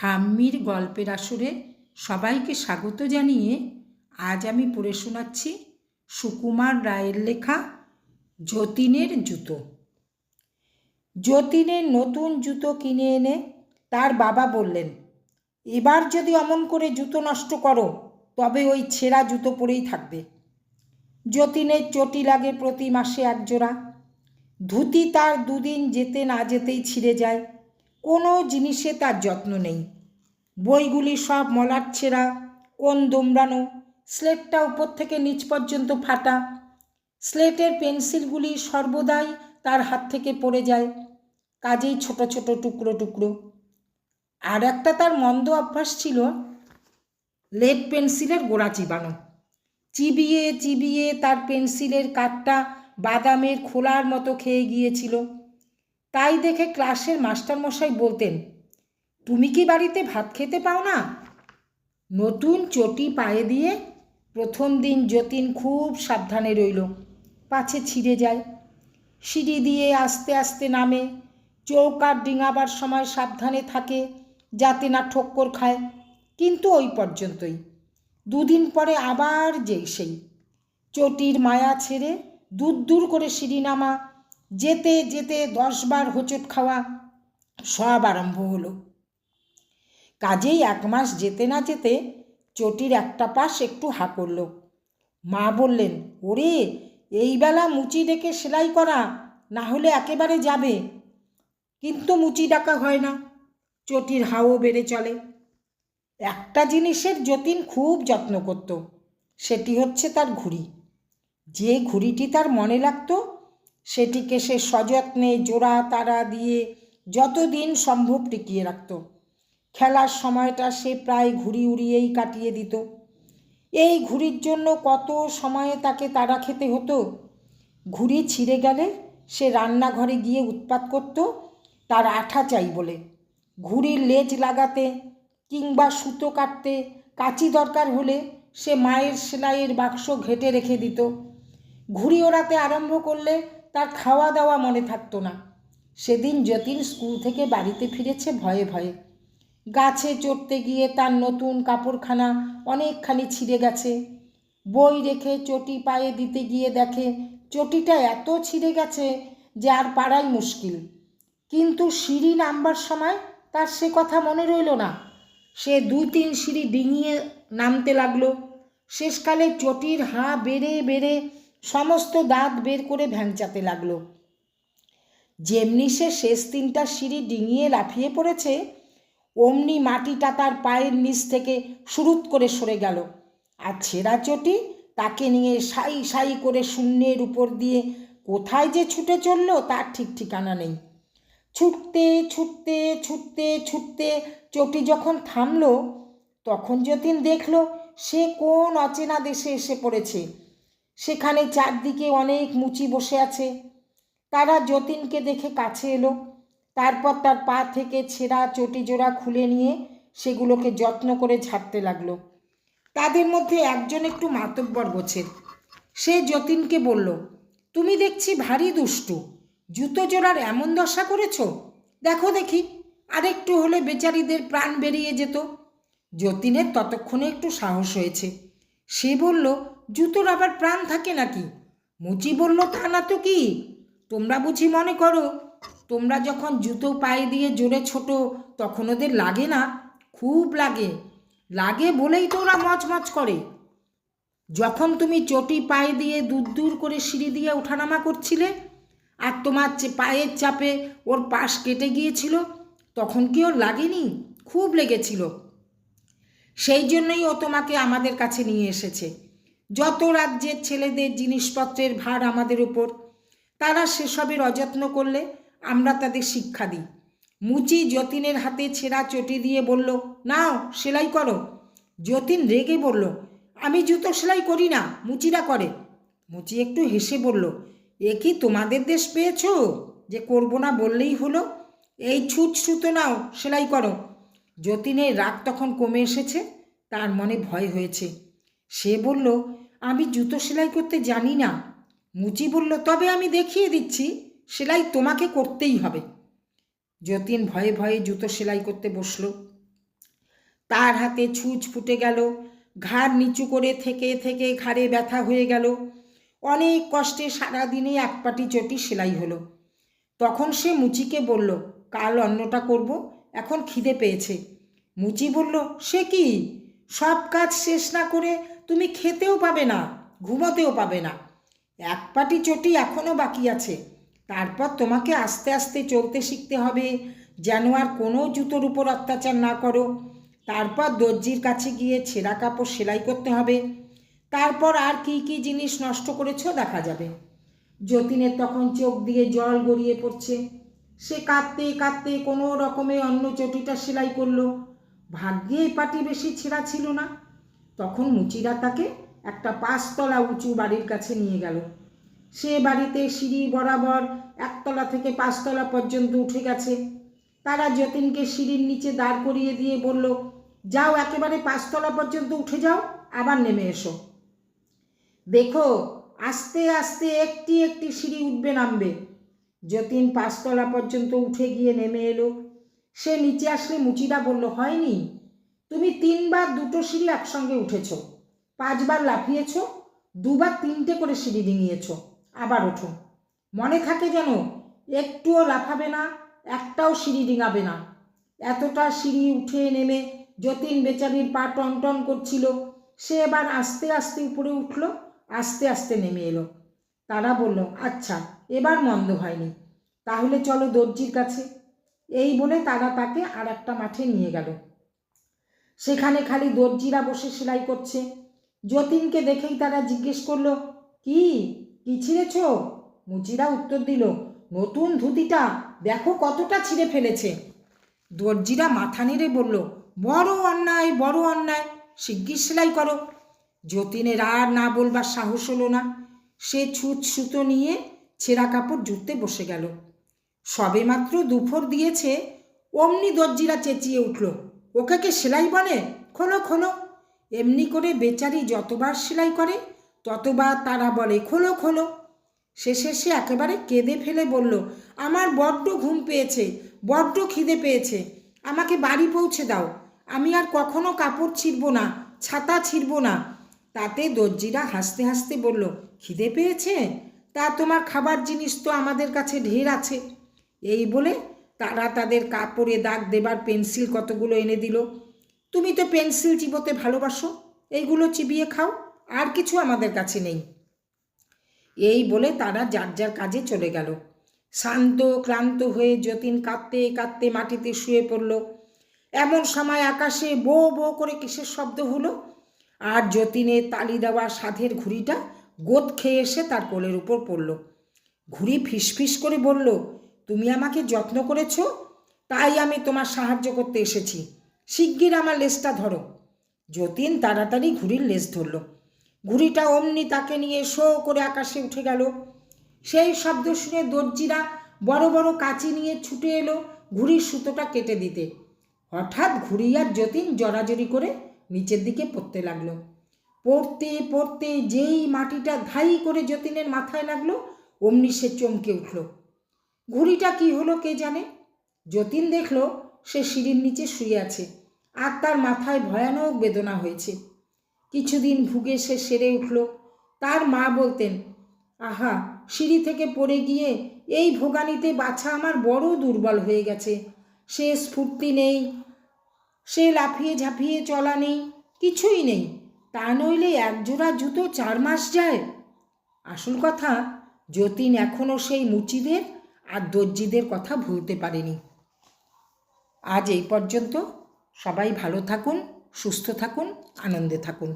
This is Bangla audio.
ঠাম্মির গল্পের আসরে সবাইকে স্বাগত জানিয়ে আজ আমি পড়ে শোনাচ্ছি সুকুমার রায়ের লেখা যতীনের জুতো। যতীনের নতুন জুতো কিনে এনে তার বাবা বললেন, এবার যদি অমন করে জুতো নষ্ট করো, তবে ওই ছেঁড়া জুতো পরেই থাকবে। যতীনের চটি লাগে প্রতি মাসে একজোড়া। ধুতি তার দুদিন যেতে না যেতেই ছিঁড়ে যায়। কোনো জিনিসে তার যত্ন নেই। বইগুলি সব মলার ছেঁড়া, কোন দোমড়ানো স্লেটটা উপর থেকে নিচ পর্যন্ত ফাটা। স্লেটের পেন্সিলগুলি সর্বদাই তার হাত থেকে পড়ে যায়, কাজেই ছোট ছোট টুকরো টুকরো। আর একটা তার মন্দ অভ্যাস ছিল, লেড পেন্সিলের গোড়া চিবানো। চিবিয়ে চিবিয়ে তার পেন্সিলের কাঠটা বাদামের খোলার মতো খেয়ে গিয়েছিল। তাই দেখে ক্লাসের মাস্টারমশাই বলতেন, তুমি কি বাড়িতে ভাত খেতে পাও না? নতুন চটি পায়ে দিয়ে প্রথম দিন যতীন খুব সাবধানে রইল, পাছে ছিঁড়ে যায়। সিঁড়ি দিয়ে আস্তে আস্তে নামে, চৌকার ডিঙাবার সময় সাবধানে থাকে, যাতে না ঠক্কর খায়, কিন্তু ওই পর্যন্তই। দুদিন পরে আবার যেই সেই। চটির মায়া ছেড়ে দূর দূর করে সিঁড়ি নামা যেতে যেতে দশবার হোঁচট খাওয়া সব আরম্ভ হলো। কাজেই এক মাস যেতে না যেতে চটির একটা পাশ একটু হা করল। মা বললেন, ওরে, এই বেলা মুচি ডেকে সেলাই করা, না হলে একেবারে যাবে। কিন্তু মুচি ডাকা হয় না, চটির হাও বেড়ে চলে। একটা জিনিসের যতীন খুব যত্ন করত, সেটি হচ্ছে তার ঘুড়ি। যে ঘুড়িটি তার মনে লাগতো সেটিকে সে সযত্নে জোড়া তারা দিয়ে যতদিন সম্ভব টিকিয়ে রাখত। খেলার সময়টা সে প্রায় ঘুড়ি উড়িয়েই কাটিয়ে দিত। এই ঘুড়ির জন্য কত সময়ে তাকে তারা খেতে হতো? ঘুড়ি ছিঁড়ে গেলে সে রান্নাঘরে গিয়ে উৎপাত করত, তার আঠা চাই বলে। ঘুড়ির লেজ লাগাতে কিংবা সুতো কাটতে কাঁচি দরকার হলে সে মায়ের সেলাইয়ের বাক্স ঘেটে রেখে দিত। ঘুড়ি ওড়াতে আরম্ভ করলে তার খাওয়া দাওয়া মনে থাকতো না। সেদিন যতীন স্কুল থেকে বাড়িতে ফিরেছে ভয়ে ভয়ে। গাছে চড়তে গিয়ে তার নতুন কাপড়খানা অনেকখানি ছিঁড়ে গেছে। বই রেখে চটি পায়ে দিতে গিয়ে দেখে চটিটা এত ছিঁড়ে গেছে যে আর পাড়াই মুশকিল। কিন্তু সিঁড়ি নামবার সময় তার সে কথা মনে রইল না। সে দুই তিন সিঁড়ি ডিঙিয়ে নামতে লাগল। শেষকালে চটির হাঁ বেড়ে বেড়ে সমস্ত দাঁত বের করে ভ্যাংচাতে লাগল। যেমনি সে শেষ তিনটা সিঁড়ি ডিঙিয়ে লাফিয়ে পড়েছে, অমনি মাটিটা তার পায়ের নিচ থেকে সুরুত করে সরে গেল আর ছেঁড়া চটি তাকে নিয়ে সাই সাই করে শূন্যের উপর দিয়ে কোথায় যে ছুটে চলল তার ঠিক ঠিকানা নেই। ছুটতে ছুটতে ছুটতে ছুটতে চটি যখন থামলো, তখন যতীন দেখল সে কোন অচেনা দেশে এসে পড়েছে। সেখানে চারদিকে অনেক মুচি বসে আছে। তারা যতীনকে দেখে কাছে এলো। তারপর তার পা থেকে ছেঁড়া চটি জোড়া খুলে নিয়ে সেগুলোকে যত্ন করে ঝাড়তে লাগল। তাদের মধ্যে একজন একটু মাতব্বর গোছের সে যতীনকে বলল, তুমি দেখছি ভারী দুষ্টু। জুতো জোড়ার এমন দশা করেছ? দেখো দেখি, আরেকটু হলে বেচারিদের প্রাণ বেরিয়ে যেত। যতীনের ততক্ষণে একটু সাহস হয়েছে। সে বলল, জুতোর আবার প্রাণ থাকে নাকি? মুচি বলল, তা না তো কি? তোমরা বুঝি মনে করো, তোমরা যখন জুতো পায়ে দিয়ে জোরে ছোট, তখন ওদের লাগে না? খুব লাগে। লাগে বলেই তো ওরা মচমচ করে। যখন তুমি চটি পায়ে দিয়ে দূর দূর করে সিঁড়ি দিয়ে ওঠানামা করছিলে, আর তোমার পায়ের চাপে ওর পাশ কেটে গিয়েছিল, তখন কি ওর লাগেনি? খুব লেগেছিল। সেই জন্যই ও তোমাকে আমাদের কাছে নিয়ে এসেছে। যত রাজ্যের ছেলেদের জিনিসপত্রের ভার আমাদের উপর, তারা সেসবের অযত্ন করলে আমরা তাদের শিক্ষা দিই। মুচি যতীনের হাতে ছেঁড়া চটি দিয়ে বলল, নাও, সেলাই করো। যতীন রেগে বলল, আমি জুতো সেলাই করি না, মুচিরা করে। মুচি একটু হেসে বলল, এ কি তোমাদের দেশ পেয়েছ? যে করব না বললেই হলো? এই ছুট ছুতো নাও, সেলাই করো। যতীনের রাগ তখন কমে এসেছে, তার মনে ভয় হয়েছে। সে বলল, আমি জুতো সেলাই করতে জানি না। মুচি বলল, তবে আমি দেখিয়ে দিচ্ছি, সেলাই তোমাকে করতেই হবে। যতীন ভয়ে ভয়ে জুতো সেলাই করতে বসল। তার হাতে ছুঁচ ফুটে গেল, ঘাড় নিচু করে থেকে থেকে ঘাড়ে ব্যথা হয়ে গেল। অনেক কষ্টে সারাদিনে এক পাটি চটি সেলাই হলো। তখন সে মুচিকে বলল, কাল অন্নটা করব এখন খিদে পেয়েছে। মুচি বলল, সে কি? সব কাজ শেষ না করে তুমি খেতেও পাবে না, ঘুমোতেও পাবে না। এক পাটি চটি এখনও বাকি আছে। তারপর তোমাকে আস্তে আস্তে চলতে শিখতে হবে, যেন আর কোনো জুতোর উপর অত্যাচার না করো। তারপর দর্জির কাছে গিয়ে ছেঁড়া কাপড় সেলাই করতে হবে। তারপর আর কি কি জিনিস নষ্ট করেছ দেখা যাবে। যতীনের তখন চোখ দিয়ে জল গড়িয়ে পড়ছে। সে কাঁদতে কাঁদতে কোনো রকমে অন্য চটিটা সেলাই করল। ভাগ্যে এই পাটি বেশি ছেঁড়া ছিল না। তখন মুচিরা তাকে একটা পাঁচতলা উঁচু বাড়ির কাছে নিয়ে গেল। সে বাড়িতে সিঁড়ি বরাবর একতলা থেকে পাঁচতলা পর্যন্ত উঠে গেছে। তারা যতীনকে সিঁড়ির নিচে দাঁড় করিয়ে দিয়ে বলল, যাও একেবারে পাঁচতলা পর্যন্ত উঠে যাও, আবার নেমে এসো। দেখো, আস্তে আস্তে একটি একটি সিঁড়ি উঠবে নামবে। যতীন পাঁচতলা পর্যন্ত উঠে গিয়ে নেমে এলো। সে নিচে আসলে মুচিদা বলল, হয়নি, তুমি তিনবার দুটো সিঁড়ি একসঙ্গে উঠেছ, পাঁচবার লাফিয়েছ, দুবার তিনটে করে সিঁড়ি ডিঙিয়েছ, আবার ওঠো। মনে থাকে যেন একটুও লাফাবে না, একটাও সিঁড়ি ডিঙাবে না। এতটা সিঁড়ি উঠে নেমে যতীন বেচারির পা টন টন করছিল। সে এবার আস্তে আস্তে উপরে উঠল, আস্তে আস্তে নেমে এলো। তারা বলল আচ্ছা এবার মন্দ হয়নি। তাহলে চলো দর্জির কাছে। এই বলে তারা তাকে আর একটা মাঠে নিয়ে গেল। সেখানে খালি দর্জিরা বসে সেলাই করছে। যতীনকে দেখেই তারা জিজ্ঞেস করল, কি? কি ছিঁড়েছ? মুচিরা উত্তর দিল, নতুন ধুতিটা। দেখো কতটা ছিঁড়ে ফেলেছে। দর্জিরা মাথা নেড়ে বলল, বড় অন্যায় বড় অন্যায়। শিগগির সেলাই করো। যতীনের আর না বলবার সাহস হলো না। সে ছুট সুতো নিয়ে ছেঁড়া কাপড় জুড়তে বসে গেল। সবে মাত্র দুপুর দিয়েছে, অমনি দর্জিরা চেঁচিয়ে উঠল, ওকে কে সেলাই বলে খোলো খোলো। এমনি করে বেচারি যতবার সেলাই করে, ততবার তারা বলে, খোলো খোলো। শেষে সে একেবারে কেঁদে ফেলে বলল, আমার বড্ড ঘুম পেয়েছে, বড্ড খিদে পেয়েছে। আমাকে বাড়ি পৌঁছে দাও। আমি আর কখনো কাপড় ছিঁড়ব না, ছাতা ছিঁড়ব না। তাতে দর্জিরা হাসতে হাসতে বলল, খিদে পেয়েছে? তা তোমার খাবার জিনিস তো আমাদের কাছে ঢের আছে। এই বলে তারা তাদের কাপড়ে দাগ দেবার পেন্সিল কতগুলো এনে দিল। তুমি তো পেন্সিল চিবোতে ভালোবাসো, এইগুলো চিবিয়ে খাও, আর কিছু আমাদের কাছে নেই। এই বলে তারা যার যার কাজে চলে গেল। শান্ত, ক্লান্ত হয়ে যতীন কাঁদতে কাঁদতে মাটিতে শুয়ে পড়ল। এমন সময় আকাশে বো বো করে কিসের শব্দ হলো? আর যতীনের তালি দেওয়া সাধের ঘুড়িটা গোদ খেয়ে এসে তার কোলের উপর পড়ল। ঘুড়ি ফিসফিস করে বলল, তুমি আমাকে যত্ন করেছ, তাই আমি তোমার সাহায্য করতে এসেছি। শিগগির আমার লেজটা ধরো। যতীন তাড়াতাড়ি ঘুড়ির লেজ ধরল। ঘুড়িটা অমনি তাকে নিয়ে শো করে আকাশে উঠে গেল। সেই শব্দ শুনে দর্জিরা বড় বড় কাঁচি নিয়ে ছুটে এলো ঘুড়ির সুতোটা কেটে দিতে। হঠাৎ ঘুড়ি আর যতীন জড়াজড়ি করে নিচের দিকে পড়তে লাগল। পড়তে পড়তে যেই মাটিটা ধাই করে যতীনের মাথায় লাগল, অমনি সে চমকে উঠল। ঘুড়িটা কি হলো কে জানে? যতীন দেখল সে সিঁড়ির নিচে শুয়ে আছে, আর তার মাথায় ভয়ানক বেদনা হয়েছে। কিছুদিন ভুগে সে সেরে উঠল। তার মা বলতেন, আহা, সিঁড়ি থেকে পড়ে গিয়ে এই ভোগানিতে বাছা আমার বড় দুর্বল হয়ে গেছে। সে স্ফূর্তি নেই সে লাফিয়ে ঝাঁপিয়ে চলা নেই, কিছুই নেই। তা নইলে একজোড়া জুতো চার মাস যায়। আসল কথা, যতীন এখনও সেই মুচিদের আর দর্জিদের কথা ভুলতে পারেনি। আজ এই পর্যন্ত সবাই ভালো থাকুন, সুস্থ থাকুন, আনন্দে থাকুন।